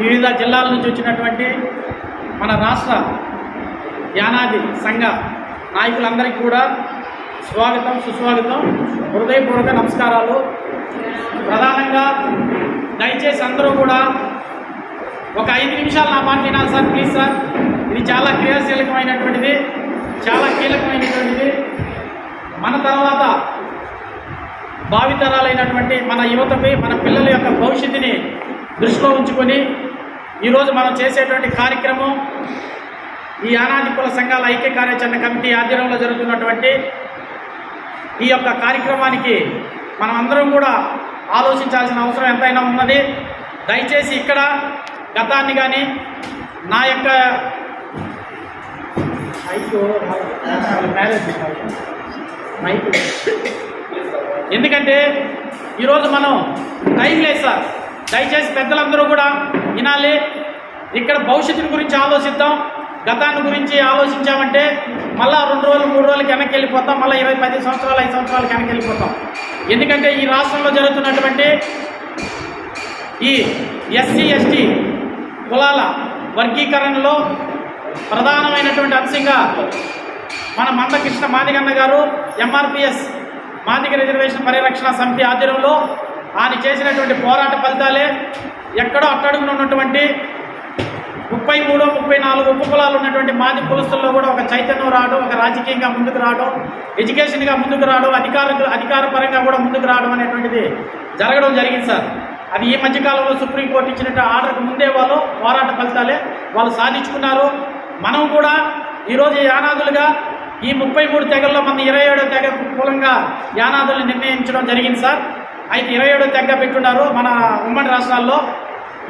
వివిధ జిల్లాల నుంచి వచ్చినటువంటి మన రాష్ట్ర యానాది సంఘ నాయకులందరికీ కూడా స్వాగతం సుస్వాగతం హృదయపూర్వక నమస్కారాలు. ప్రధానంగా దయచేసి అందరూ కూడా ఒక ఐదు నిమిషాలు నా మాట వినాలి సార్ ప్లీజ్ సార్. ఇది చాలా క్రియాశీలకమైనటువంటిది చాలా కీలకమైనటువంటిది. మన తర్వాత భావితరాలైనటువంటి మన యువతపై మన పిల్లల యొక్క భవిష్యత్తుని దృష్టిలో ఉంచుకొని ఈరోజు మనం చేసేటువంటి కార్యక్రమం ఈ అనాది కుల సంఘాల ఐక్య కార్యాచరణ కమిటీ ఆధ్వర్యంలో జరుగుతున్నటువంటి ఈ యొక్క కార్యక్రమానికి మనం అందరం కూడా ఆలోచించాల్సిన అవసరం ఎంతైనా ఉన్నది. దయచేసి ఇక్కడ గతాన్ని కానీ నా యొక్క ఎందుకంటే ఈరోజు మనం టైం లేదు సార్. దయచేసి పెద్దలందరూ కూడా వినాలి. ఇక్కడ భవిష్యత్తుని గురించి ఆలోచిద్దాం. గతాన్ని గురించి ఆలోచించామంటే మళ్ళా రెండు రోజులు మూడు రోజులకి వెనక్కి వెళ్ళిపోతాం. మళ్ళీ ఇరవై పది సంవత్సరాలు ఐదు సంవత్సరాలకి వెనక్కి వెళ్ళిపోతాం. ఎందుకంటే ఈ రాష్ట్రంలో జరుగుతున్నటువంటి ఈ ఎస్సీ ఎస్టీ కులాల వర్గీకరణలో ప్రధానమైనటువంటి అంశంగా మన మందకృష్ణ మాదిగన్న గారు ఎంఆర్పిఎస్ మాదిగ రిజర్వేషన్ పరిరక్షణ సమితి ఆధ్వర్యంలో ఆయన చేసినటువంటి పోరాట ఫలితాలే ఎక్కడో అట్టడుగున ఉన్నటువంటి ముప్పై మూడు ముప్పై నాలుగు ఉపకులాలు ఉన్నటువంటి మాది కులస్తుల్లో కూడా ఒక చైతన్యం రావడం ఒక రాజకీయంగా ముందుకు రావడం ఎడ్యుకేషన్గా ముందుకు రావడం అధికార అధికార పరంగా కూడా ముందుకు రావడం అనేటువంటిది జరగడం జరిగింది సార్. అది ఈ మధ్యకాలంలో సుప్రీంకోర్టు ఇచ్చినట్టు ఆర్డర్కి ముందే వాళ్ళు పోరాట ఫలితాలే వాళ్ళు సాధించుకున్నారు. మనం కూడా ఈరోజు యానాదులుగా ఈ ముప్పై మూడు తెగల్లో మన ఇరవై ఏడో తెగ మూలంగా యానాదుల్ని నిర్ణయించడం జరిగింది సార్. అయితే ఇరవై ఏడో తెగ పెట్టున్నారు మన ఉమ్మడి రాష్ట్రాల్లో.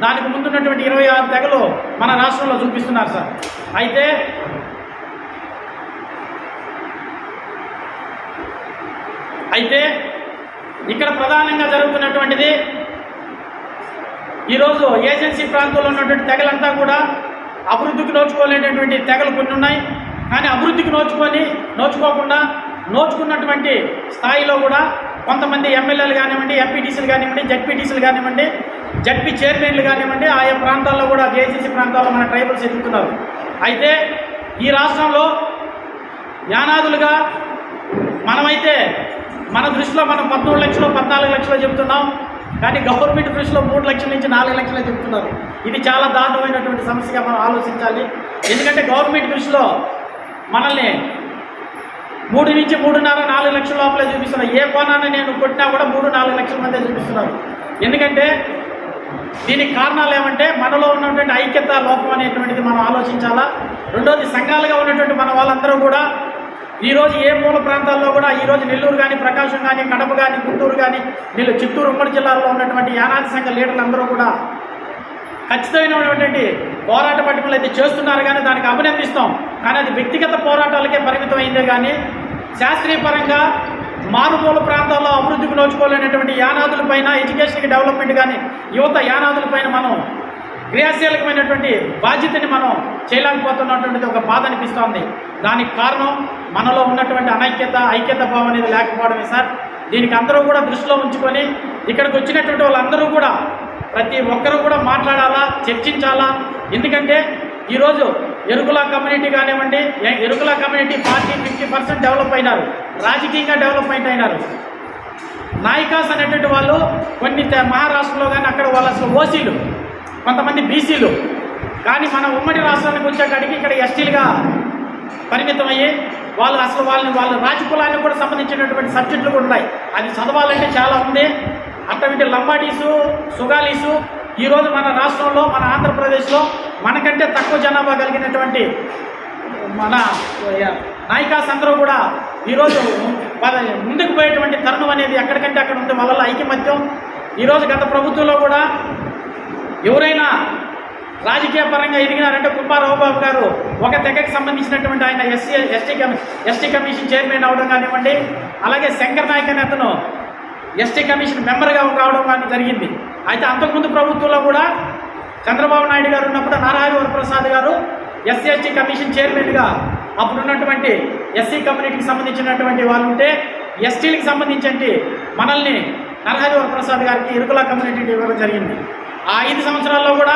దానికి ముందున్నటువంటి ఇరవై ఆరు తెగలు మన రాష్ట్రంలో చూపిస్తున్నారు సార్. అయితే అయితే ఇక్కడ ప్రధానంగా జరుగుతున్నటువంటిది ఈరోజు ఏజెన్సీ ప్రాంతంలో ఉన్నటువంటి తెగలంతా కూడా అభివృద్ధికి నోచుకోలేనటువంటి తెగలు కొన్ని ఉన్నాయి. కానీ అభివృద్ధికి నోచుకొని నోచుకోకుండా నోచుకున్నటువంటి స్థాయిలో కూడా కొంతమంది ఎమ్మెల్యేలు కానివ్వండి ఎంపీటీసీలు కానివ్వండి జడ్పీటీసీలు కానివ్వండి జడ్పీ చైర్మన్లు కానివ్వండి ఆయా ప్రాంతాల్లో కూడా జేసీసీ ప్రాంతాల్లో మన ట్రైబల్స్ ఎదుగుతున్నారు అయితే ఈ రాష్ట్రంలో యానాదులుగా మనమైతే మన దృష్టిలో మనం పద్మూడు లక్షలు పద్నాలుగు లక్షలు చెప్తున్నాం. కానీ గవర్నమెంట్ దృష్టిలో మూడు లక్షల నుంచి నాలుగు లక్షలే చెప్తున్నారు. ఇది చాలా దారుణమైనటువంటి సమస్యగా మనం ఆలోచించాలి. ఎందుకంటే గవర్నమెంట్ దృష్టిలో మనల్ని మూడు నుంచి మూడున్నర నాలుగు లక్షల లోపలే చూపిస్తున్నారు ఏ కోణాన్ని నేను కొట్టినా కూడా మూడు నాలుగు లక్షల మందే చూపిస్తున్నారు. ఎందుకంటే దీనికి కారణాలు ఏమంటే మనలో ఉన్నటువంటి ఐక్యత లోపం అనేటువంటిది మనం ఆలోచించాలా? రెండోది సంఘాలుగా ఉన్నటువంటి మన వాళ్ళందరూ కూడా ఈరోజు ఏ మూల ప్రాంతాల్లో కూడా ఈరోజు నెల్లూరు కానీ ప్రకాశం కానీ కడప కానీ గుంటూరు కానీ వీళ్ళు చిత్తూరు ఉమ్మడి జిల్లాలో ఉన్నటువంటి యానాది సంఘ లీడర్లందరూ కూడా ఖచ్చితమైనటువంటి పోరాట పట్టుకులు అయితే చేస్తున్నారు కానీ దానికి అభినందిస్తాం. కానీ అది వ్యక్తిగత పోరాటాలకే పరిమితం అయిందే కానీ శాస్త్రీయ పరంగా మారుమూల ప్రాంతాల్లో అభివృద్ధికి నోచుకోలేనటువంటి యానాదుల పైన ఎడ్యుకేషన్కి డెవలప్మెంట్ కానీ యువత యానాదుల పైన మనం క్రియాశీలకమైనటువంటి బాధ్యతని మనం చేయలేకపోతున్నటువంటిది ఒక బాధ అనిపిస్తోంది. దానికి కారణం మనలో ఉన్నటువంటి అనైక్యత ఐక్యత భావం అనేది లేకపోవడమే సార్. దీనికి అందరూ కూడా దృష్టిలో ఉంచుకొని ఇక్కడికి వచ్చినటువంటి వాళ్ళందరూ కూడా ప్రతి ఒక్కరూ కూడా మాట్లాడాలా చర్చించాలా? ఎందుకంటే ఈరోజు ఎరుకుల కమ్యూనిటీ కానివ్వండి ఎ- Erukula community forty fifty percent develop అయినారు. రాజకీయంగా డెవలప్మెంట్ అయినారు. నాయకాస్ అనేటువంటి వాళ్ళు కొన్ని మహారాష్ట్రలో కానీ అక్కడ వాళ్ళు అసలు ఓసీలు కొంతమంది బీసీలు. కానీ మన ఉమ్మడి రాష్ట్రానికి వచ్చేకాడికి ఇక్కడ ఎస్టీలుగా పరిమితం అయ్యి వాళ్ళు అసలు వాళ్ళని వాళ్ళ రాజకులానికి కూడా సంబంధించినటువంటి సబ్జెక్టులు కూడా ఉన్నాయి. అది చదవాలంటే చాలా ఉంది. అటువంటి లంబాడీసు సుగాలీసు ఈరోజు మన రాష్ట్రంలో మన ఆంధ్రప్రదేశ్లో మనకంటే తక్కువ జనాభా కలిగినటువంటి మన నాయకాస్ అందరూ కూడా ఈరోజు ముందుకు పోయేటువంటి తరుణం అనేది ఎక్కడికంటే అక్కడ ఉంది వాళ్ళ ఐకమత్యం. ఈరోజు గత ప్రభుత్వంలో కూడా ఎవరైనా రాజకీయ పరంగా ఎదిగినారంటే కుప్పారావు బాబు గారు ఒక తెగకి సంబంధించినటువంటి ఆయన SC ST commission ST commission chairman అవడం కానివ్వండి అలాగే శంకర్ నాయక్ అనే అతను ఎస్టీ కమిషన్ మెంబర్గా కావడం కానీ జరిగింది. అయితే అంతకుముందు ప్రభుత్వంలో కూడా చంద్రబాబు నాయుడు గారు ఉన్నప్పుడు నారాయణ ప్రసాద్ గారు ఎస్సీ ఎస్టీ కమిషన్ చైర్మన్గా అప్పుడు ఉన్నటువంటి ఎస్సీ కమ్యూనిటీకి సంబంధించినటువంటి వాళ్ళు ఉంటే ఎస్టీలకు సంబంధించి మనల్ని నరహరి వరప్రసాద్ గారికి ఇరుకుల కమ్యూనిటీ ఇవ్వడం జరిగింది. ఆ ఐదు సంవత్సరాల్లో కూడా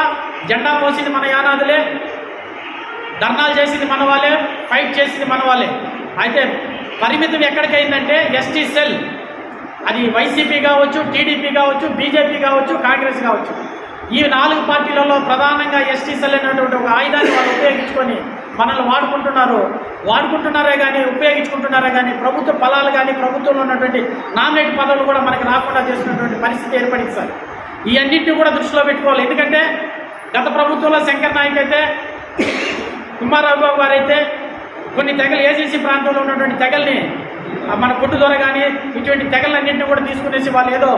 జెండా పోసింది మన యానాదులే ధర్నాలు చేసింది మన వాళ్ళే ఫైట్ చేసింది మన వాళ్ళే. అయితే పరిమితం ఎక్కడికైందంటే ఎస్టీ సెల్ అది వైసీపీ కావచ్చు టీడీపీ కావచ్చు బీజేపీ కావచ్చు కాంగ్రెస్ కావచ్చు. ఈ నాలుగు పార్టీలలో ప్రధానంగా ఎస్టీ సెల్ అనేటువంటి ఒక ఆయుధాన్ని వాళ్ళు ఉపయోగించుకొని మనల్ని వాడుకుంటున్నారు. వాడుకుంటున్నారే కానీ ఉపయోగించుకుంటున్నారే కానీ ప్రభుత్వ ఫలాలు కానీ ప్రభుత్వంలో ఉన్నటువంటి నామినేట్ పదవులు కూడా మనకి రాకుండా చేసినటువంటి పరిస్థితి ఏర్పడింది సార్. ఈ అన్నింటినీ కూడా దృష్టిలో పెట్టుకోవాలి. ఎందుకంటే గత ప్రభుత్వంలో శంకర్ నాయక్ అయితే కుమారరావు గారు అయితే కొన్ని తెగలు ఏజెన్సీ ప్రాంతంలో ఉన్నటువంటి తెగల్ని మన కొట్టు ద్వారా కానీ ఇటువంటి తెగలన్నింటినీ కూడా తీసుకునేసి వాళ్ళు ఏదో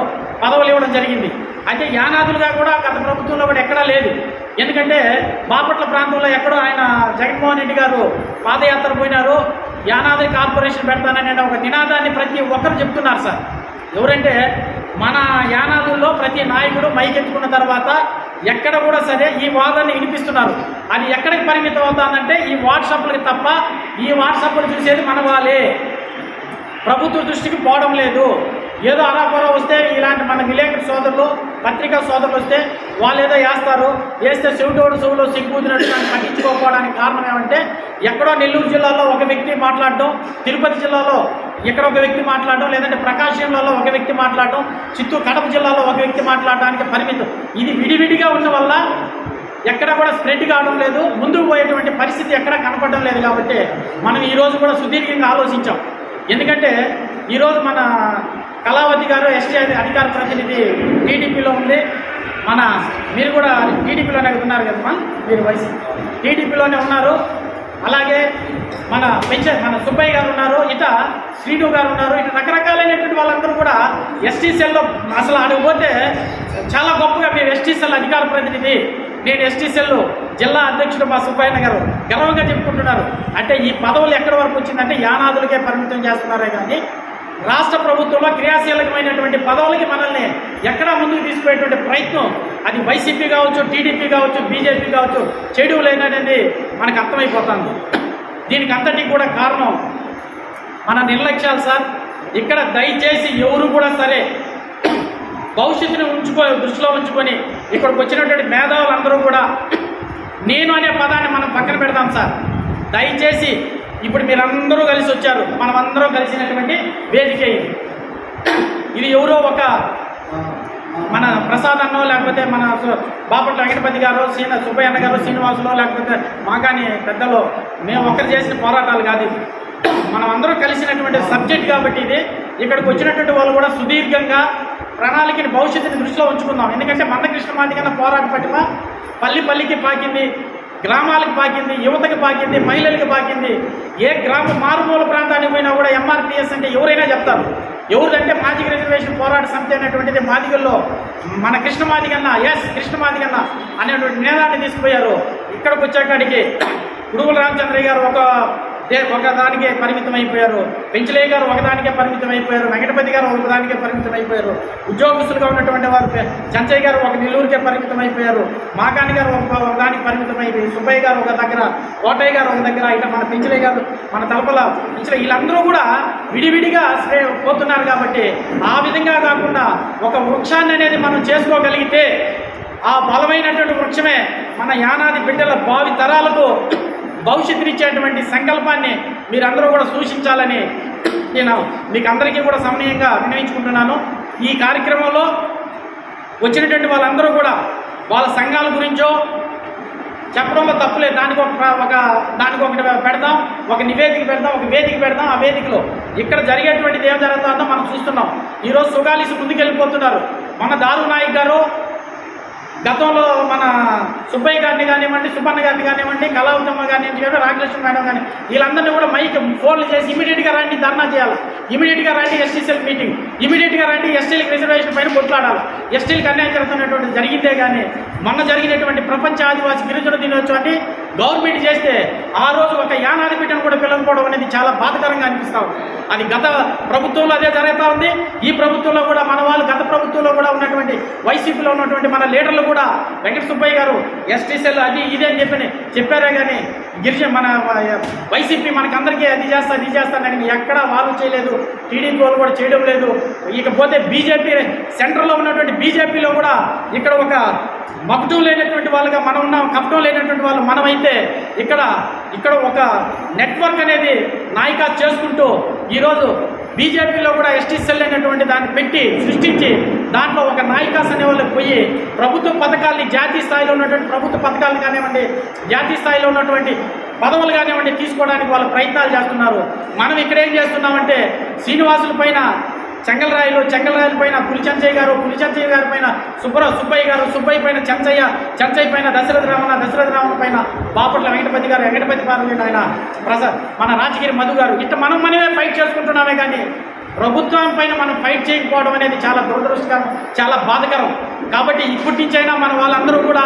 పదవులు ఇవ్వడం జరిగింది. అయితే యానాదులుగా కూడా గత ప్రభుత్వంలో కూడా ఎక్కడా లేదు. ఎందుకంటే బాపట్ల ప్రాంతంలో ఎక్కడో ఆయన జగన్మోహన్ రెడ్డి గారు పాదయాత్ర పోయినారు. యానాది కార్పొరేషన్ పెడతానని ఒక నినాదాన్ని ప్రతి ఒక్కరు చెప్తున్నారు సార్. ఎవరంటే మన యానాదుల్లో ప్రతి నాయకుడు మైకెత్తుకున్న తర్వాత ఎక్కడ కూడా సరే ఈ వాదాన్ని వినిపిస్తున్నారు. అది ఎక్కడికి పరిమితం అవుతుందంటే ఈ వాట్సాప్లకి తప్ప ఈ వాట్సాప్లు చూసేది మన వాళ్ళే. ప్రభుత్వ దృష్టికి పోవడం లేదు. ఏదో అరాపరా వస్తే ఇలాంటి మన విలేకరు సోదరులు పత్రికా సోదరులు వస్తే వాళ్ళు ఏదో వేస్తారు. వేస్తే చెవిటోడు చెవులో సిగ్గుతున్నట్టు దాన్ని పట్టించుకోకపోవడానికి కారణం ఏమంటే ఎక్కడో నెల్లూరు జిల్లాలో ఒక వ్యక్తి మాట్లాడటం తిరుపతి జిల్లాలో ఇక్కడ ఒక వ్యక్తి మాట్లాడటం లేదంటే ప్రకాశం జిల్లాలో ఒక వ్యక్తి మాట్లాడటం చిత్తూరు కడప జిల్లాలో ఒక వ్యక్తి మాట్లాడడానికి పరిమితం. ఇది విడివిడిగా ఉన్న వల్ల ఎక్కడ కూడా స్ప్రెడ్ కావడం లేదు. ముందుకు పోయేటువంటి పరిస్థితి ఎక్కడ కనపడడం లేదు కాబట్టి మనం ఈరోజు కూడా సుదీర్ఘంగా ఆలోచించాం. ఎందుకంటే ఈరోజు మన కళావతి గారు ఎస్టీ అధికార ప్రతినిధి టీడీపీలో ఉంది. మన మీరు కూడా టీడీపీలోనే ఉన్నారు కదమ్మా మీరు వయసు టీడీపీలోనే ఉన్నారు. అలాగే మన పెంచ మన సుబ్బయ్య గారు ఉన్నారు ఇట శ్రీను గారు ఉన్నారు ఇటు రకరకాలైనటువంటి వాళ్ళందరూ కూడా ఎస్టీ సెల్లో అసలు అడిగిపోతే చాలా గొప్పగా మేము ఎస్టీ సెల్ అధికార ప్రతినిధి నేను ఎస్టీ జిల్లా అధ్యక్షుడు మా సుబ్బయ్య గారు గర్వంగా చెప్పుకుంటున్నారు. అంటే ఈ పదవులు ఎక్కడి వరకు వచ్చిందంటే యానాదులకే పరిమితం చేస్తున్నారే కానీ రాష్ట్ర ప్రభుత్వంలో క్రియాశీలకమైనటువంటి పదవులకి మనల్ని ఎక్కడా ముందుకు తీసుకునేటువంటి ప్రయత్నం అది వైసీపీ కావచ్చు టీడీపీ కావచ్చు బీజేపీ కావచ్చు చెడు లేననేది మనకు అర్థమైపోతుంది. దీనికి అంతటికి కూడా కారణం మన నిర్లక్ష్యాలు సార్. ఇక్కడ దయచేసి ఎవరు కూడా సరే భవిష్యత్తుని ఉంచుకో దృష్టిలో ఉంచుకొని ఇక్కడికి వచ్చినటువంటి మేధావులందరూ కూడా నేను అనే పదాన్ని మనం పక్కన పెడతాం సార్. దయచేసి ఇప్పుడు మీరందరూ కలిసి వచ్చారు. మనమందరం కలిసినటువంటి వేదిక ఇది. ఇది ఎవరో ఒక మన ప్రసాద్ అన్నో లేకపోతే మన సు- బాపట్ల వెంకటపతి గారు శ్రీన సుబ్బయ్య అన్న గారు శ్రీనివాసులో లేకపోతే మాకాని పెద్దలు మేము ఒక్కరు చేసిన పోరాటాలు కాదు మనం అందరం కలిసినటువంటి సబ్జెక్ట్ కాబట్టి ఇది. ఇక్కడికి వచ్చినటువంటి వాళ్ళు కూడా సుదీర్ఘంగా ప్రణాళికని భవిష్యత్తుని దృష్టిలో ఉంచుకుందాం. ఎందుకంటే మందకృష్ణ మాది పోరాట పటిమ పల్లి పల్లికి పాకింది గ్రామాలకు పాకింది యువతకు పాకింది మహిళలకి పాకింది. ఏ గ్రామ మారుమూల ప్రాంతానికి పోయినా కూడా ఎంఆర్పిఎస్ అంటే ఎవరైనా చెప్తారు. ఎవరంటే మాదిగ రిజర్వేషన్ పోరాట సమితి అనేటువంటిది మాదిగల్లో మన కృష్ణ మాదిగన్న ఎస్ కృష్ణ మాదిగన్న అనేటువంటి నినాదాన్ని తీసుకుపోయారు. ఇక్కడికి వచ్చేకాడికి కుడుగుల రామచంద్రయ్య గారు ఒక ఒకదానికే పరిమితం అయిపోయారు పెంచలయ్య గారు ఒకదానికే పరిమితం అయిపోయారు వెంకటపతి గారు ఒకదానికే పరిమితం అయిపోయారు ఉద్యోగస్తులుగా ఉన్నటువంటి వారు చంచయ్య గారు ఒక నెల్లూరుకే పరిమితం అయిపోయారు మాకాని గారు ఒక ఒక దానికి పరిమితం అయిపోయి సుబ్బయ్య గారు ఒక దగ్గర కోటయ్య గారు ఒక దగ్గర ఇట్లా మన పెంచలయ్య గారు మన తలపల పెంచలే వీళ్ళందరూ కూడా విడివిడిగా పోతున్నారు కాబట్టి ఆ విధంగా కాకుండా ఒక వృక్షాన్ని అనేది మనం చేసుకోగలిగితే ఆ బలమైనటువంటి వృక్షమే మన యానాది బిడ్డల భావి తరాలకు భవిష్యత్తునిచ్చేటువంటి సంకల్పాన్ని మీరందరూ కూడా సూచించాలని నేను మీకు అందరికీ కూడా సమనీయంగా వినియోగించుకుంటున్నాను ఈ కార్యక్రమంలో వచ్చినటువంటి వాళ్ళందరూ కూడా వాళ్ళ సంఘాల గురించో చెప్పడంలో తప్పులే దానికి ఒక ఒక దానికి ఒకటి పెడదాం ఒక నివేదిక పెడదాం ఒక వేదిక పెడదాం. ఆ వేదికలో ఇక్కడ జరిగేటువంటిది ఏం జరుగుతుందో మనం చూస్తున్నాం. ఈరోజు సుగాలిసి ముందుకెళ్ళిపోతున్నారు. మన దారు నాయక్ గారు గతంలో మన సుబ్బయ్య గారిని కానివ్వండి సుబ్బన్న గారిని కానివ్వండి కళావతమ్మ కానివ్వండి కానీ రాజలక్ష్మి మేడం కానీ వీళ్ళందరినీ కూడా మైక్ ఫోన్లు చేసి ఇమీడియట్గా రండి ధర్నా చేయాలి? ఇమీడియట్గా రండి ఎస్టీసీఎల్ మీటింగ్ ఇమీడియట్గా రండి ఎస్టీలకు రిజర్వేషన్ పైన కొట్లాడాలి? ఎస్టీలకు అన్యాయం జరుగుతున్నటువంటి జరిగిందే కానీ మొన్న జరిగినటువంటి ప్రపంచ ఆదివాసీ గిరిజన గవర్నమెంట్ చేస్తే ఆ రోజు ఒక యానాది బిడ్డను కూడా పిలవకపోవడం అనేది చాలా బాధకరంగా అనిపిస్తా ఉంది. అది గత ప్రభుత్వంలో అదే జరుగుతూ ఉంది. ఈ ప్రభుత్వంలో కూడా మన వాళ్ళు గత ప్రభుత్వంలో కూడా ఉన్నటువంటి వైసీపీలో ఉన్నటువంటి మన లీడర్లు కూడా వెంకట సుబ్బయ్య గారు ఎస్టీసీలు అది ఇదే అని చెప్పి చెప్పారే కానీ గిరిజన మన వైసీపీ మనకందరికీ అది చేస్తా ఇది చేస్తానని ఎక్కడా వాళ్ళు చేయలేదు. టీడీపీ వాళ్ళు కూడా చేయడం లేదు. ఇకపోతే బీజేపీ సెంటర్లో ఉన్నటువంటి బీజేపీలో కూడా ఇక్కడ ఒక మకటం లేనటువంటి వాళ్ళుగా మనం ఉన్నాం కపటం లేనటువంటి వాళ్ళు మనమైతే ఇక్కడ ఇక్కడ ఒక నెట్వర్క్ అనేది నాయకా చేసుకుంటూ ఈరోజు బీజేపీలో కూడా ఎస్టీ సెల్ అనేటువంటి దాన్ని పెట్టి సృష్టించి దాంట్లో ఒక నాయకాస్ అనే వాళ్ళకి పోయి ప్రభుత్వ పథకాల్ని జాతీయ స్థాయిలో ఉన్నటువంటి ప్రభుత్వ పథకాలు కానివ్వండి జాతీయ స్థాయిలో ఉన్నటువంటి పదవులు కానివ్వండి తీసుకోవడానికి వాళ్ళు ప్రయత్నాలు చేస్తున్నారు. మనం ఇక్కడ ఏం చేస్తున్నామంటే శ్రీనివాసుల పైన చెంగలరాయిలు చెంగలరాయిల పైన పులిచంచయ్య గారు పులిచంచయ్య గారి పైన సుబ్బర సుబ్బయ్య గారు సుబ్బయ్య పైన చెంచయ్య చెంచయ్య పైన దశరథ రామన్న దశరథ రామన్న పైన బాపట్ల వెంకటపతి గారు వెంకటపతి పార్లమెంట్ ఆయన ప్రసాద్ మన రాజగిరి మధు గారు. ఇట్లా మనం మనమే ఫైట్ చేసుకుంటున్నామే కానీ ప్రభుత్వం పైన మనం ఫైట్ చేయకపోవడం అనేది చాలా దురదృష్టకరం చాలా బాధకరం. కాబట్టి ఇప్పటి నుంచైనా మన వాళ్ళందరూ కూడా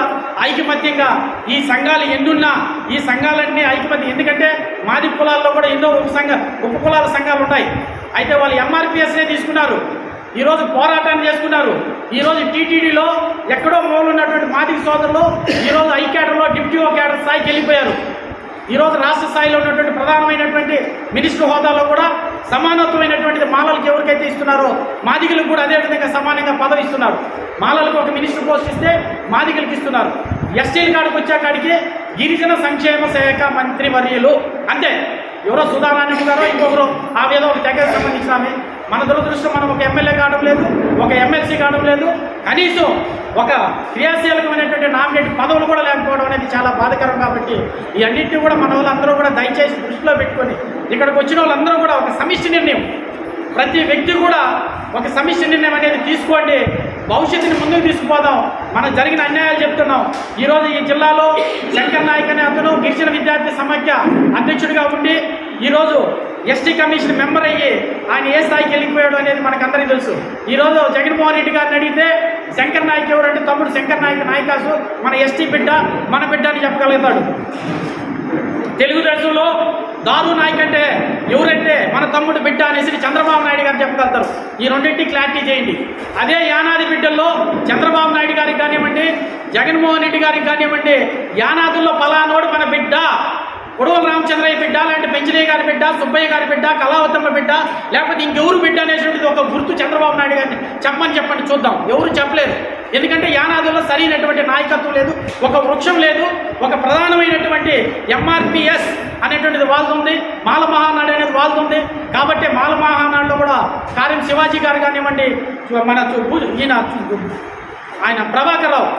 ఐకమత్యంగా ఈ సంఘాలు ఎన్నున్నా ఈ సంఘాలన్నీ ఐకమత్యం. ఎందుకంటే మాది కులాల్లో కూడా ఎన్నో ఉప సంఘ ఉప కులాల సంఘాలు ఉన్నాయి అయితే వాళ్ళు ఎంఆర్పిఎస్నే తీసుకున్నారు. ఈరోజు పోరాటాన్ని చేసుకున్నారు. ఈరోజు టీటీడీలో ఎక్కడో మూలు ఉన్నటువంటి మాదిక సోదరులు ఈరోజు ఐ క్యాడర్లో డిప్యూటీ ఓ క్యాడర్ స్థాయికి వెళ్ళిపోయారు. ఈరోజు రాష్ట్ర స్థాయిలో ఉన్నటువంటి ప్రధానమైనటువంటి మినిస్టర్ హోదాలో కూడా సమానత్వమైనటువంటి మాలలకు ఎవరికైతే ఇస్తున్నారో మాదిగలకు కూడా అదేవిధంగా సమానంగా పదవి ఇస్తున్నారు. మాలలకు ఒక మినిస్టర్ పోస్ట్ ఇస్తే మాదిగలకు ఇస్తున్నారు. ఎస్టీల కాడికి వచ్చాకాడికి గిరిజన సంక్షేమ శాఖ మంత్రి వర్యులు అంతే. ఎవరో సుధారాణి గారో ఇంకొకరు ఆ ఒక తెగకు సంబంధించిన మన దురదృష్టం మనం ఒక ఎమ్మెల్యే కావడం లేదు ఒక ఎమ్మెల్సీ కావడం లేదు. కనీసం ఒక క్రియాశీలకమైనటువంటి నామినేట్ పదవులు కూడా లేకపోవడం అనేది చాలా బాధకరం కాబట్టి ఈ అన్నింటినీ కూడా మన వాళ్ళందరూ కూడా దయచేసి దృష్టిలో పెట్టుకొని ఇక్కడికి వచ్చిన వాళ్ళందరూ కూడా ఒక సమిష్టి నిర్ణయం. ప్రతి వ్యక్తి కూడా ఒక సమిష్టి నిర్ణయం అనేది తీసుకోండి. భవిష్యత్తుని ముందుకు తీసుకుపోదాం. మనం జరిగిన అన్యాయాలు చెప్తున్నాం. ఈరోజు ఈ జిల్లాలో శంకర్ నాయక్ అనే అతను గిరిజన విద్యార్థి సమాఖ్య అధ్యక్షుడిగా ఉండి ఈరోజు ఎస్టీ కమిషన్ మెంబర్ అయ్యి ఆయన ఏ స్థాయికి వెళ్ళిపోయాడు అనేది మనకందరికీ తెలుసు. ఈరోజు జగన్మోహన్ రెడ్డి గారిని అడిగితే శంకర్ నాయక్ ఎవరంటే? తమ్ముడు శంకర్ నాయక్ నాయకాసు మన ఎస్టీ బిడ్డ మన బిడ్డ అని చెప్పగలుగుతాడు. తెలుగుదేశంలో దారు నాయక్ అంటే ఎవరంటే మన తమ్ముడు బిడ్డ అనేసి చంద్రబాబు నాయుడు గారు చెప్పగలుగుతారు. ఈ రెండింటి క్లారిటీ చేయండి. అదే యానాది బిడ్డల్లో చంద్రబాబు నాయుడు గారికి కానివ్వండి జగన్మోహన్ రెడ్డి గారికి కానివ్వండి యానాదుల్లో పలానోడు మన బిడ్డ. కొడవల రామచంద్రయ్య బిడ్డ లాంటి పెంచలయ్య గారి బిడ్డ సుబ్బయ్య గారి బిడ్డ కళావతమ్మ బిడ్డ లేకపోతే ఇంకెవరు బిడ్డ అనేటువంటిది ఒక గుర్తు చంద్రబాబు నాయుడు గారిని చెప్పమని చెప్పండి చూద్దాం. ఎవరు చెప్పలేదు. ఎందుకంటే యానాదుల్లో సరైనటువంటి నాయకత్వం లేదు ఒక వృక్షం లేదు ఒక ప్రధానమైనటువంటి ఎంఆర్పిఎస్ అనేటువంటిది వాళ్ళది మాల మహానాడు అనేది వాళ్ళది కాబట్టి మాల మహానాడులో కూడా కార్యం శివాజీ గారు కానివ్వండి మన ఈయన ఆయన ప్రభాకర్ రావు.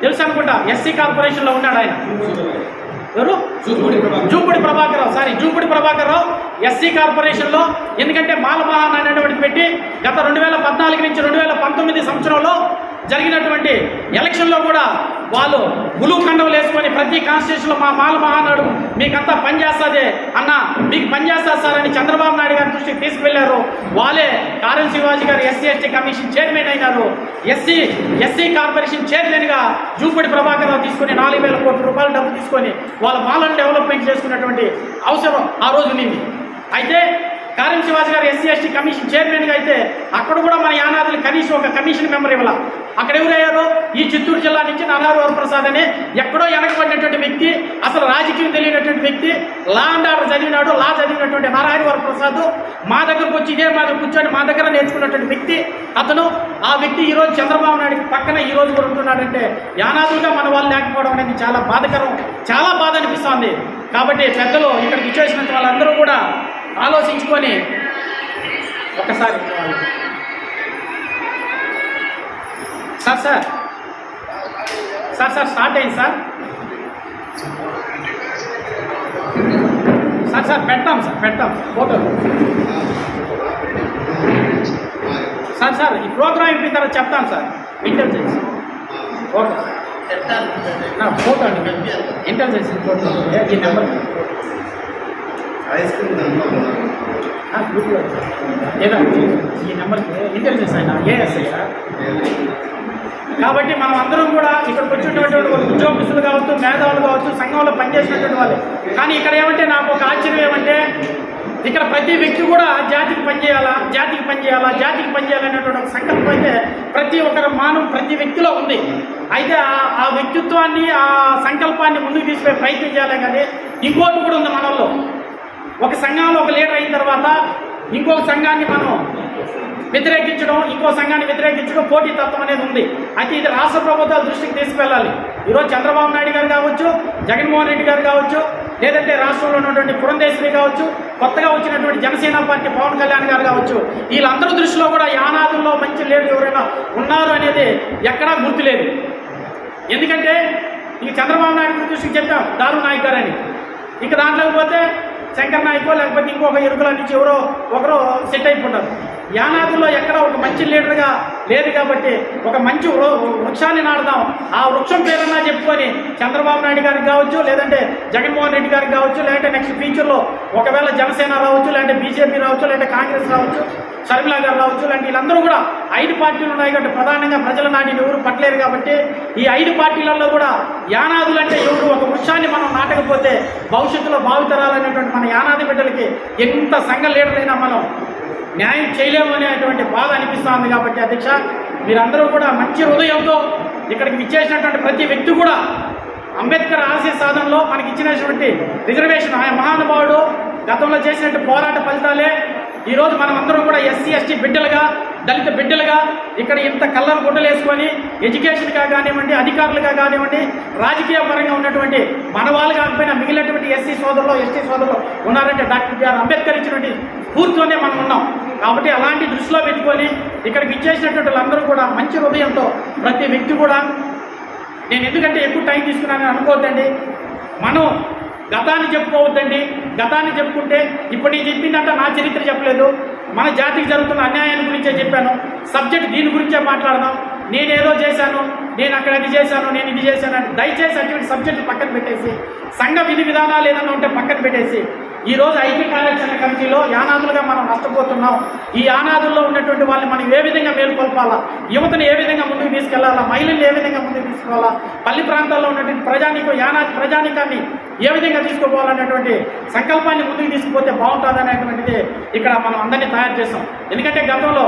తెలుసు అనుకుంటా? ఎస్సీ కార్పొరేషన్లో ఉన్నాడు ఆయన. ఎవరు? జూపుడి ప్రభాకర్. రావు సారీ జూపుడి ప్రభాకర్ రావు ఎస్సీ కార్పొరేషన్లో ఎందుకంటే మాల మహానాడు అనేటువంటిది పెట్టి గత రెండు వేల పద్నాలుగు నుంచి రెండు వేల పంతొమ్మిది సంవత్సరంలో జరిగినటువంటి ఎలక్షన్లో కూడా వాళ్ళు గులు కండవలు వేసుకొని ప్రతి కాన్స్టిట్యూషన్లో మా మాల మహానాడు మీకంతా పనిచేస్తుంది అన్న మీకు పనిచేస్తారు సార్ అని చంద్రబాబు నాయుడు గారి దృష్టికి తీసుకువెళ్ళారు వాళ్ళే Karam Shivaji garu SC ST commission chairman అయినారు. ఎస్సీ ఎస్సీ కార్పొరేషన్ చైర్మన్గా జూపడి ప్రభాకర్ రావు తీసుకొని నాలుగు వేల కోట్ల రూపాయలు డబ్బు తీసుకొని వాళ్ళ మాలను డెవలప్మెంట్ చేసుకున్నటువంటి అవసరం ఆ రోజు ఉంది అయితే కారం Shivaji garu SC ST commission చైర్మన్గా అయితే అక్కడ కూడా మన యానాదులు కనీసం ఒక కమిషన్ మెంబర్ ఇవ్వాల. అక్కడ ఎవరయ్యారు? ఈ చిత్తూరు జిల్లా నుంచి నరహరి వరప్రసాద్ అనే ఎక్కడో వెనకబడినటువంటి వ్యక్తి అసలు రాజకీయం తెలియనటువంటి వ్యక్తి లా అండ్ ఆర్డర్ చదివినాడు. లా చదివినటువంటి నరహరి వరప్రసాద్ మా దగ్గరకు వచ్చి ఇదే మా కూర్చొని మా దగ్గర నేర్చుకున్నటువంటి వ్యక్తి. అతను ఆ వ్యక్తి ఈరోజు చంద్రబాబు నాయుడు పక్కన ఈ రోజు కూడా ఉంటున్నాడంటే యానాదులుగా మన వాళ్ళు లేకపోవడం అనేది చాలా బాధకరం చాలా బాధ అనిపిస్తోంది. కాబట్టి పెద్దలు ఇక్కడికి ఇచ్చేసినటువంటి వాళ్ళందరూ కూడా ఆలోచించుకొని ఒకసారి sir sir. Sir sir start అయింది సార్. సార్ సార్ పెడతాం సార్ పెడతాం. ఫోటో సార్ సార్ ఈ ప్రోగ్రామ్ అయిపోయిన తర్వాత చెప్తాను సార్. ఇంటెలిజెన్స్ ఓకే ఫోటో అండి. ఇంటెలిజెన్స్ ఫోటో ఈ నెంబర్ ఐస్ క్రీమ్ లేదా ఈ నెంబర్కి ఇంటెలిజెన్స్ అయినా ఏఎస్ఐ సార్ కాబట్టి మనం అందరం కూడా ఇక్కడికి వచ్చినటువంటి ఉద్యోగస్తులు కావచ్చు మేధావులు కావచ్చు సంఘంలో పనిచేసినటువంటి వాళ్ళు. కానీ ఇక్కడ ఏమంటే నాకు ఒక ఆశ్చర్యం ఏమంటే ఇక్కడ ప్రతి వ్యక్తి కూడా జాతికి పనిచేయాలా జాతికి పనిచేయాలా జాతికి పనిచేయాలనేటువంటి ఒక సంకల్పం అయితే ప్రతి ఒక్కరి మానం ప్రతి వ్యక్తిలో ఉంది. అయితే ఆ- ఆ వ్యక్తిత్వాన్ని ఆ సంకల్పాన్ని ముందుకు తీసుకునే ప్రయత్నం చేయాలి కానీ ఇంకోటి కూడా ఉంది మనలో. ఒక సంఘంలో ఒక లీడర్ అయిన తర్వాత ఇంకొక సంఘాన్ని మనం వ్యతిరేకించడం ఇంకో సంఘాన్ని వ్యతిరేకించడం పోటీ తత్వం అనేది ఉంది. అయితే ఇది రాష్ట్ర ప్రభుత్వాల దృష్టికి తీసుకువెళ్ళాలి. ఈరోజు చంద్రబాబు నాయుడు గారు కావచ్చు జగన్మోహన్ రెడ్డి గారు కావచ్చు లేదంటే రాష్ట్రంలో ఉన్నటువంటి పురంధేశ్వరి కావచ్చు కొత్తగా వచ్చినటువంటి జనసేన పార్టీ పవన్ కళ్యాణ్ గారు కావచ్చు వీళ్ళందరూ దృష్టిలో కూడా యానాదుల్లో మంచి లేదు ఎవరైనా ఉన్నారు అనేది ఎక్కడా గుర్తులేదు ఎందుకంటే ఈ చంద్రబాబు నాయుడు దృష్టికి చెప్పాం దారు నాయక్ గారని ఇక దాంట్లోకి పోతే శంకర్ నాయకో లేకపోతే ఇంకొక ఎరుకల నుంచి ఎవరో ఒకరు సెట్ అయిపోతారు. యానాదుల్లో ఎక్కడ ఒక మంచి లీడర్గా లేదు కాబట్టి ఒక మంచి వృక్షాన్ని నాటుదాం. ఆ వృక్షం పేరన్నా చెప్పుకొని చంద్రబాబు నాయుడు గారికి కావచ్చు లేదంటే జగన్మోహన్ రెడ్డి గారికి కావచ్చు లేదంటే నెక్స్ట్ ఫ్యూచర్లో ఒకవేళ జనసేన రావచ్చు లేదంటే బీజేపీ రావచ్చు లేదంటే కాంగ్రెస్ రావచ్చు షర్మిలా గారు రావచ్చు లాంటి వీళ్ళందరూ కూడా ఐదు పార్టీలు ఉన్నాయి కాబట్టి ప్రధానంగా ప్రజల నాటిని ఎవరు పట్టలేరు కాబట్టి ఈ ఐదు పార్టీలలో కూడా యానాదులు అంటే ఎవరు? ఒక వృక్షాన్ని మనం నాటకపోతే భవిష్యత్తులో భావితరాలనేటువంటి మన యానాది బిడ్డలకి ఎంత సంఘ లీడర్లైనా మనం న్యాయం చేయలేము అనేటువంటి బాధ అనిపిస్తోంది కాబట్టి అధ్యక్ష మీరందరూ కూడా మంచి హృదయంతో ఇక్కడికి విచ్చేసినటువంటి ప్రతి వ్యక్తి కూడా అంబేద్కర్ ఆశయ సాధనలో మనకి ఇచ్చినటువంటి రిజర్వేషన్. ఆయన మహానుభావుడు గతంలో చేసినట్టు పోరాట ఫలితాలే. ఈరోజు మనం అందరం కూడా ఎస్సీ ఎస్టీ బిడ్డలుగా దళిత బిడ్డలుగా ఇక్కడ ఇంత కల్లర్ గుడ్డలు వేసుకొని ఎడ్యుకేషన్గా కానివ్వండి అధికారులుగా కానివ్వండి రాజకీయ పరంగా ఉన్నటువంటి మన వాళ్ళు కాకపోయినా మిగిలినటువంటి ఎస్సీ సోదరులు ఎస్టీ సోదరులు ఉన్నారంటే డాక్టర్ బిఆర్ అంబేద్కర్ ఇచ్చినటువంటి కూర్చొనే మనం ఉన్నాం. కాబట్టి అలాంటి దృష్టిలో పెట్టుకొని ఇక్కడికి ఇచ్చేసినటువంటి వాళ్ళందరూ కూడా మంచి హృదయంతో ప్రతి వ్యక్తి కూడా నేను ఎందుకంటే ఎక్కువ టైం తీసుకున్నానని అనుకోవద్దండి. మనం గతాన్ని చెప్పుకోవద్దండి. గతాన్ని చెప్పుకుంటే ఇప్పుడు నేను చెప్పిందంటే నా చరిత్ర చెప్పలేదు. మన జాతికి జరుగుతున్న అన్యాయాన్ని గురించే చెప్పాను. సబ్జెక్ట్ దీని గురించే మాట్లాడదాం. నేనేదో చేశాను నేను అక్కడ అది చేశాను నేను ఇది చేశాను అంటే దయచేసి అటువంటి సబ్జెక్టు పక్కన పెట్టేసి సంఘ విధి విధానాలు ఏదన్నా ఉంటే పక్కన పెట్టేసి ఈరోజు ఐక్య కార్యాచరణ కమిటీలో యానాదులుగా మనం నష్టపోతున్నాం. ఈ యానాదుల్లో ఉన్నటువంటి వాళ్ళని మనం ఏ విధంగా మేలుకొల్పాలా? యువతను ఏ విధంగా ముందుకు తీసుకెళ్ళాలా? మహిళలు ఏ విధంగా ముందుకు తీసుకోవాలా పల్లి ప్రాంతాల్లో ఉన్నటువంటి ప్రజానికం యానాది ప్రజానికాన్ని ఏ విధంగా తీసుకుపోవాలనేటువంటి సంకల్పాన్ని ముందుకు తీసుకుపోతే బాగుంటుంది అనేటువంటిది ఇక్కడ మనం అందరినీ తయారు చేస్తాం ఎందుకంటే గతంలో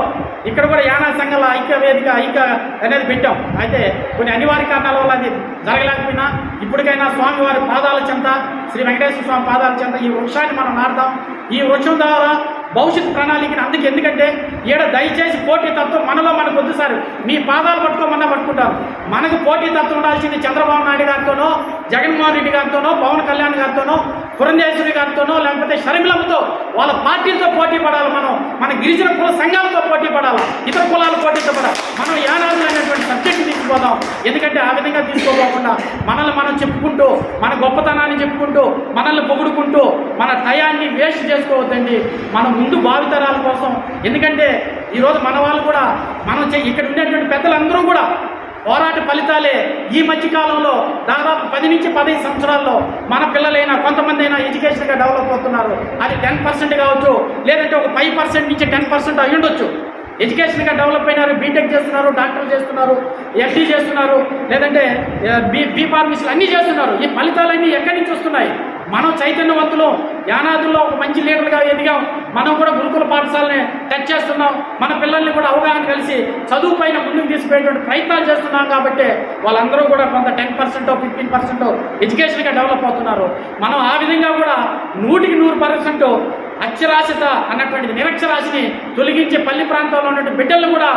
ఇక్కడ కూడా యానా సంఘాల ఐక్య వేదిక ఐక్య అనేది పెట్టాం. అయితే కొన్ని అనివార్య కారణాల వల్ల అది జరగలేకపోయినా ఇప్పటికైనా స్వామివారి పాదాల చెంత శ్రీ వెంకటేశ్వర స్వామి పాదాల చెంత ఈ వృక్షాన్ని మనం నాడదాం ఈ వృక్షం ద్వారా భవిష్యత్ ప్రణాళికని అందుకు ఎందుకంటే ఈడ దయచేసి పోటీ తత్వం మనలో మనకు వద్దు సార్. మీ పాదాలు పట్టుకోమన్నా పట్టుకుంటారు మనకు పోటీ తత్వం ఉండాల్సింది చంద్రబాబు నాయుడు గారితోనో జగన్మోహన్ రెడ్డి గారితోనో పవన్ కళ్యాణ్ గారితోనో పురంధేశ్వరి గారితోనో లేకపోతే షర్మిలమ్మతో వాళ్ళ పార్టీలతో పోటీ పడాలి మనం. మన గిరిజన కుల సంఘాలతో పోటీ పడాలి. ఇతర కులాలు పోటీతో పడాలి. మనం యానాదులు అనేటువంటి సబ్జెక్ట్ తీసుకుపోదాం. ఎందుకంటే ఆ విధంగా తీసుకోపోకుండా మనల్ని మనం చెప్పుకుంటూ మన గొప్పతనాన్ని చెప్పుకుంటూ మనల్ని పొగుడుకుంటూ మన టయాన్ని వేస్ట్ చేసుకోవద్దండి. మనం ముందు భావితరాల కోసం. ఎందుకంటే ఈరోజు మన వాళ్ళు కూడా మనం చే- ఇక్కడ ఉండేటువంటి పెద్దలందరూ కూడా పోరాట ఫలితాలే ఈ మధ్య కాలంలో దాదాపు పది నుంచి పదిహేను సంవత్సరాల్లో మన పిల్లలైనా కొంతమంది అయినా ఎడ్యుకేషన్గా డెవలప్ అవుతున్నారు. అది టెన్ పర్సెంట్ కావచ్చు లేదంటే ఒక ఫైవ్ పర్సెంట్ నుంచి టెన్ పర్సెంట్ అయి ఎడ్యుకేషన్గా డెవలప్ అయినారు బీటెక్ చేస్తున్నారు డాక్టర్లు చేస్తున్నారు ఎఫ్డీ చేస్తున్నారు లేదంటే బీ బీ ఫార్మసీలు అన్నీ చేస్తున్నారు. ఈ ఫలితాలన్నీ ఎక్కడి నుంచి వస్తున్నాయి? మనం చైతన్యవంతులు యానాదుల్లో ఒక మంచి లీడర్గా ఎదిగాం మనం కూడా గురుకుల పాఠశాలని టచ్ చేస్తున్నాం. మన పిల్లల్ని కూడా అవగాహన కలిసి చదువు పైన ముందుకు తీసుకుపోయేటువంటి ప్రయత్నాలు చేస్తున్నాం కాబట్టి వాళ్ళందరూ కూడా కొంత టెన్ పర్సెంట్ ఫిఫ్టీన్ పర్సెంట్ ఎడ్యుకేషన్గా డెవలప్ అవుతున్నారు. మనం ఆ విధంగా కూడా నూటికి నూరు పర్సెంట్ అక్షరాస్యత అన్నటువంటిది నిరక్షరాశిని తొలగించి పల్లి ప్రాంతంలో ఉన్నటువంటి బిడ్డలను కూడా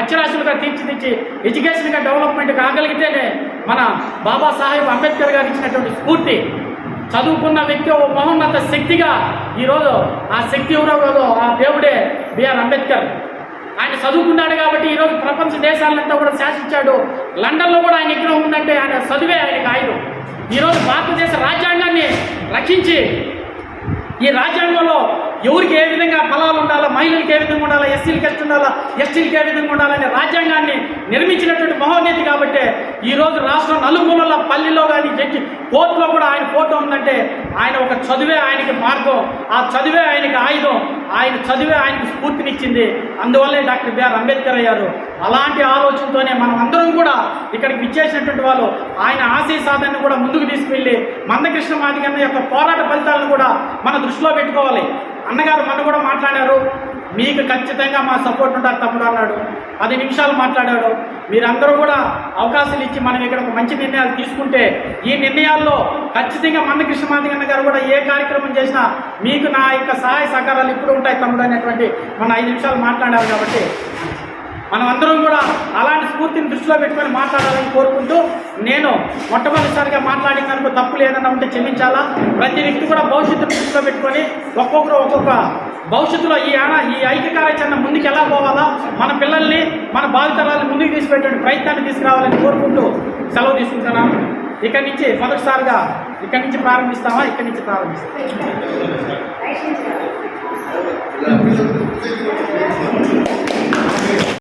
అక్షరాస్యులుగా తీర్చిదిద్ది ఎడ్యుకేషన్గా డెవలప్మెంట్ కాగలిగితేనే మన బాబాసాహెబ్ అంబేద్కర్ గారు ఇచ్చినటువంటి స్ఫూర్తి. చదువుకున్న వ్యక్తి ఓ మహోన్నత శక్తిగా ఈరోజు ఆ శక్తి ఎవరో ఆ దేవుడే బిఆర్ అంబేద్కర్. ఆయన చదువుకున్నాడు కాబట్టి ఈరోజు ప్రపంచ దేశాలంతా కూడా శాసించాడు. లండన్లో కూడా ఆయన ఎక్కడ ఉందంటే ఆయన చదువే ఆయనకు ఆయుధం. ఈరోజు భారతదేశ రాజ్యాంగాన్ని రక్షించి ఈ రాజ్యాంగంలో ఎవరికి ఏ విధంగా ఫలాలు ఉండాలా మహిళలకు ఏ విధంగా ఉండాలా ఎస్సీలకి ఎస్ట్ ఉండాలా ఎస్టీలకు ఏ విధంగా ఉండాలనే రాజ్యాంగాన్ని నిర్మించినటువంటి మహోన్నతి కాబట్టి ఈ రోజు రాష్ట్రం నలుమూలల పల్లెల్లో కానీ జడ్జి కోర్టులో కూడా ఆయన ఫోటో ఉందంటే ఆయన ఒక చదువే ఆయనకి మార్గం. ఆ చదువే ఆయనకి ఆయుధం. ఆయన చదివే ఆయనకు స్ఫూర్తినిచ్చింది. అందువల్లే డాక్టర్ బిఆర్ అంబేద్కర్ అయ్యారు. అలాంటి ఆలోచనతోనే మనం అందరం కూడా ఇక్కడికి ఇచ్చేసినటువంటి వాళ్ళు ఆయన ఆశయ సాధనను కూడా ముందుకు తీసుకెళ్ళి మందకృష్ణ మాదిగన్న యొక్క పోరాట ఫలితాలను కూడా మన దృష్టిలో పెట్టుకోవాలి. అన్నగారు మన కూడా మాట్లాడారు మీకు ఖచ్చితంగా మా సపోర్ట్ ఉంటుంది తమ్ముడు అన్నాడు. పది నిమిషాలు మాట్లాడాడు. మీరందరూ కూడా అవకాశాలు ఇచ్చి మనం ఇక్కడ ఒక మంచి నిర్ణయాలు తీసుకుంటే ఈ నిర్ణయాల్లో ఖచ్చితంగా మంద కృష్ణమాదిగన్న గారు కూడా ఏ కార్యక్రమం చేసినా మీకు నా యొక్క సహాయ సహకారాలు ఇప్పుడు ఉంటాయి తమ్ముడు అనేటువంటి మనం ఐదు నిమిషాలు మాట్లాడారు కాబట్టి మనం అందరం కూడా అలాంటి స్ఫూర్తిని దృష్టిలో పెట్టుకొని మాట్లాడాలని కోరుకుంటూ నేను మొట్టమొదటిసారిగా మాట్లాడిన దానికి తప్పు లేదన్నా ఉంటే క్షమించాలా? ప్రతి వ్యక్తి కూడా భవిష్యత్తును దృష్టిలో పెట్టుకొని ఒక్కొక్కరు ఒక్కొక్క భవిష్యత్తులో ఈ ఆన ఈ ఐక్య కార్యాచరణ ముందుకు ఎలా పోవాలా? మన పిల్లల్ని మన బాధితరాలను ముందుకు తీసుకునేటువంటి ప్రయత్నాన్ని తీసుకురావాలని కోరుకుంటూ సెలవు తీసుకుంటున్నాను. ఇక్కడి నుంచి మొదటిసారిగా ఇక్కడి నుంచి ప్రారంభిస్తామా? ఇక్కడి నుంచి ప్రారంభిస్తాం